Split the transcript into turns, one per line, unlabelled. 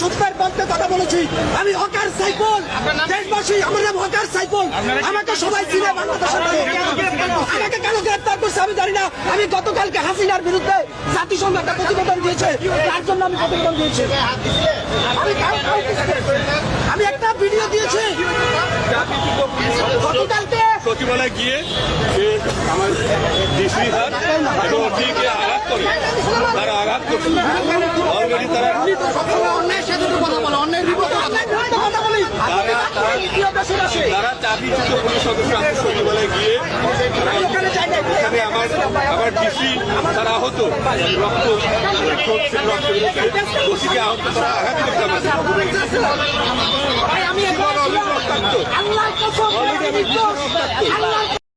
সত্যের পক্ষে কথা বলেছি। আমি হকার সাইকেল দেশবাসী আমার নাম হকার সাইকেল আমাকে সবাই চিনে বাংলাদেশের আমাকে কেন গ্রেপ্তার করছে আমি জানি না। আমি গতকালকে হাসিনার বিরুদ্ধে জাতিসংঘ একটা প্রতিবেদন দিয়েছে। তার জন্য আমি প্রতিবেদন দিয়েছি। আমি আমি একটা ভিডিও দিয়েছি। গতকালকে
সচিবালয়ে গিয়ে আমার ডিসি স্যার এবং ওটিকে আঘাত করে তারা আঘাত করছে অলরেডি তারা
অন্যায়ের সাথে কথা বলো অন্যায়ের বিপক্ষে কথা বলি?
তারা চাকরিচ্যুত পুলিশ সদস্য আমি সচিবালয়ে গিয়ে। এখানে আমার আমার ডিসি তারা আহত রক্ত ওসিকে আহত তারা আঘাত
ভাই, আমি এখানে